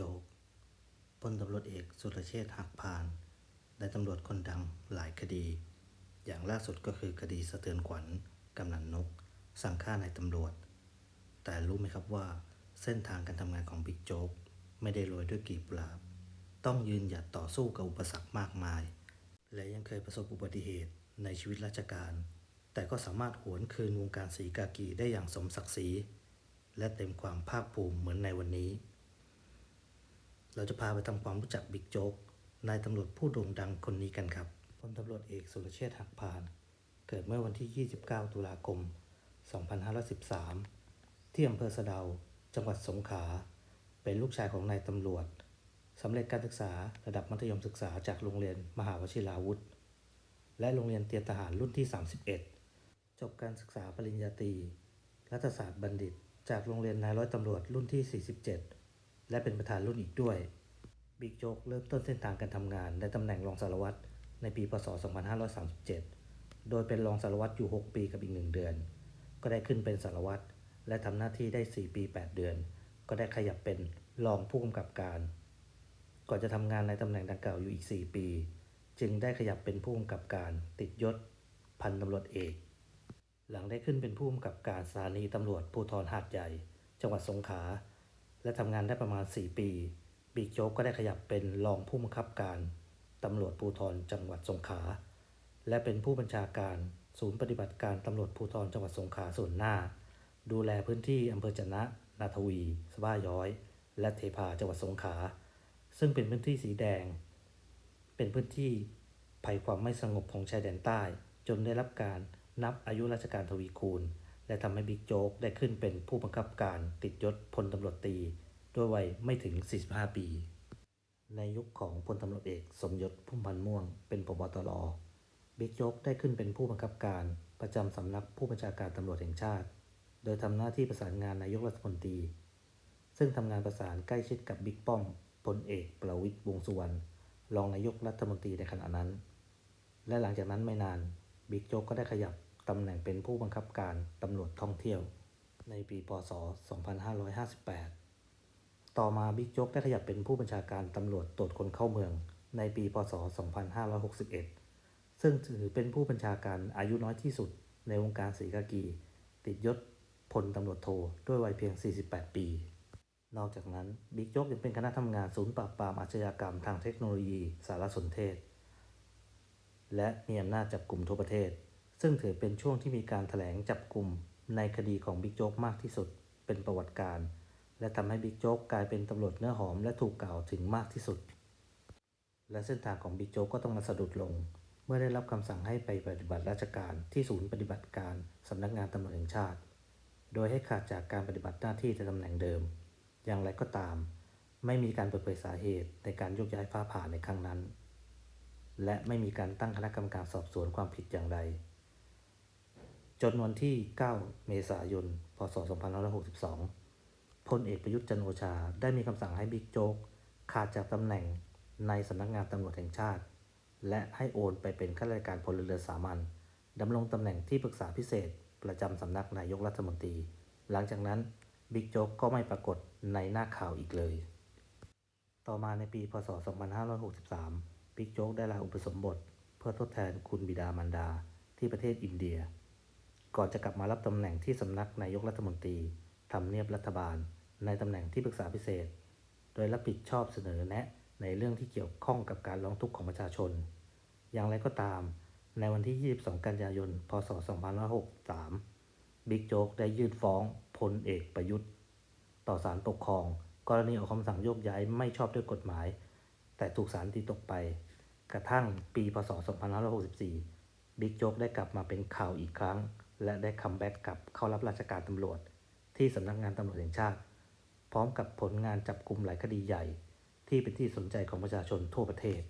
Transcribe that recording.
จกพลตำรวจเอกสุรเชษฐ์หักพาน ได้ตำรวจคนดังหลายคดี อย่างล่าสุดก็คือคดีสะเทือนขวัญกำนันนก สั่งฆ่านายตำรวจ แต่รู้ไหมครับว่า เส้นทางการทำงานของบิ๊กโจ๊กไม่ได้โรยด้วยกีบลาบ ต้องยืนหยัดต่อสู้กับอุปสรรคมากมาย และยังเคยประสบอุบัติเหตุในชีวิตราชการ แต่ก็สามารถหวนคืนวงการสีกากีได้อย่างสมศักดิ์ศรีและเต็มความภาคภูมิเหมือนในวันนี้ เราจะพาไปทำความรู้จักบิ๊กโจ๊กนายตำรวจผู้โด่งดังคนนี้กันครับพลตำรวจเอกสุรเชษฐ์หักพาน เกิดเมื่อวันที่ 29 ตุลาคม 2513 ที่อำเภอสะเดา จังหวัดสงขลา เป็นลูกชายของนายตำรวจ สำเร็จการศึกษาระดับมัธยมศึกษาจากโรงเรียนมหาวชิราวุธ และโรงเรียนเตรียมทหารรุ่นที่ 31 จบการศึกษาปริญญาตรี รัฐศาสตร์บัณฑิต จากโรงเรียนนายร้อยตำรวจรุ่นที่ 47 และเป็นประธานรุ่นอีกด้วย บิ๊กโจ๊กเริ่มต้นเส้นทางการทำงานในตำแหน่งรองสารวัตรในปีพศ 2537 โดยเป็นรองสารวัตรอยู่ 6 ปีกับอีก 1 เดือน ก็ได้ขึ้นเป็นสารวัตรและทำหน้าที่ได้ 4 ปี 8 เดือน ก็ได้ขยับเป็นรองผู้กำกับการ ก่อนจะทำงานในตำแหน่งดังกล่าวอยู่อีก 4 ปี จึงได้ขยับเป็นผู้กำกับการติดยศ พันตำรวจเอก หลังได้ขึ้นเป็นผู้กำกับการสถานีตำรวจภูธรหาดใหญ่ จังหวัดสงขลา และทำงานได้ประมาณ 4 ปี บิ๊กโจ๊กก็ได้ขยับเป็นรองผู้บังคับการตำรวจภูธรจังหวัดสงขลาและเป็นผู้บัญชาการศูนย์ปฏิบัติการตำรวจภูธรจังหวัดสงขลาส่วนหน้า ดูแลพื้นที่อำเภอจนะ นาทวี สบ้าย้อย และเทพาจังหวัดสงขลาซึ่งเป็นพื้นที่สีแดง เป็นพื้นที่ภัยความไม่สงบของชายแดนใต้ จนได้รับการนับอายุราชการทวีคูณ และทำให้บิ๊กโจ๊กได้ขึ้นเป็นผู้บังคับการติดยศพลตำรวจตีด้วยวัยไม่ถึง 45 ปี ในยุคของพลตำรวจเอกสมยศพุ่มพันธ์ม่วงเป็นพบตรบิ๊กโจ๊กได้ขึ้นเป็นผู้บังคับการประจำสำนักผู้บัญชาการตำรวจแห่งชาติ โดยทำหน้าที่ประสานงานนายกรัฐมนตรี ซึ่งทำงานประสานใกล้ชิดกับบิ๊กป้อมพลเอกประวิตยวงสุวรรณรองนายกรัฐมนตรีในขณะนั้น และหลังจากนั้นไม่นานบิ๊กโจ๊กก็ได้ขยับ ตำแหน่งเป็นผู้บังคับการตำรวจท่องเที่ยว ในปีพศ 2558 ต่อมาบิ๊กโจ๊กได้ขยับเป็นผู้บัญชาการตำรวจตรวจคนเข้าเมือง ในปีพศ 2561 ซึ่งถือเป็นผู้บัญชาการอายุน้อยที่สุดในวงการศรีกากี ติดยศพลตำรวจโทด้วยวัยเพียง 48 ปี นอกจากนั้นบิ๊กโจ๊กยังเป็นคณะทำงานศูนย์ปราบปรามอาชญากรรมทางเทคโนโลยีสารสนเทศ และมีอำนาจจับกลุ่มทั่วประเทศ ซึ่งถือเป็นช่วงที่มีการถแถลงจับกลุ่มในคดีของบิ๊กโจ๊กมากที่สุดเป็นประวัติการณ์และทำให้บิ๊กโจ๊กกลายเป็นตำรวจเนื้อหอมและถูกกล่าวถึงมากที่สุด และเส้นทางของบิ๊กโจ๊กก็ต้องมาสะดุดลง เมื่อได้รับคำสั่งให้ไปปฏิบัติราชการที่ศูนย์ปฏิบัติการสำนักงานตำรวจแห่งชาติ โดยให้ขาดจากการปฏิบัติหน้าที่ในตำแหน่งเดิม อย่างไรก็ตาม ไม่มีการเปิดเผยสาเหตุในการยกย้ายฟ้าผ่าในครั้งนั้น และไม่มีการตั้งคณะกรรมการสอบสวนความผิดอย่างใด จนวันที่ 9 เมษายน พศ 2562 พลเอกประยุทธ์จันโอชาได้มีคำสั่งให้บิ๊กโจ๊กขาดจากตำแหน่งในสำนักงานตำรวจแห่งชาติ และให้โอนไปเป็นข้าราชการพลเรือนสามัญดำรงตำแหน่งที่ปรึกษาพิเศษ ประจำสำนักนายกรัฐมนตรี หลังจากนั้นบิ๊กโจ๊กก็ไม่ปรากฏในหน้าข่าวอีกเลย ต่อมาในปี พศ 2563 บิ๊กโจ๊กได้ลาอุปสมบท เพื่อทดแทนคุณบิดามารดาที่ประเทศอินเดีย ก่อนจะกลับมารับตำแหน่งที่สำนักนายกรัฐมนตรีทำเนียบรัฐบาล ในตำแหน่งที่ปรึกษาพิเศษ โดยรับผิดชอบเสนอแนะในเรื่องที่เกี่ยวข้องกับการร้องทุกข์ของประชาชน อย่างไรก็ตาม ในวันที่ 22 กันยายน พศ 2563 บิ๊กโจ๊กได้ยื่นฟ้องพลเอกประยุทธ์ ต่อศาลปกครอง กรณีออกคำสั่งโยกย้ายไม่ชอบด้วยกฎหมาย แต่ถูกศาลตีตกไป กระทั่งปี พศ 2564 บิ๊กโจ๊กได้กลับมาเป็นข่าวอีกครั้ง และได้คัมแบ็กกลับเข้ารับราชการตำรวจ ที่สำนักงานตำรวจแห่งชาติ พร้อมกับผลงานจับกลุ่มหลายคดีใหญ่ ที่เป็นที่สนใจของประชาชนทั่วประเทศ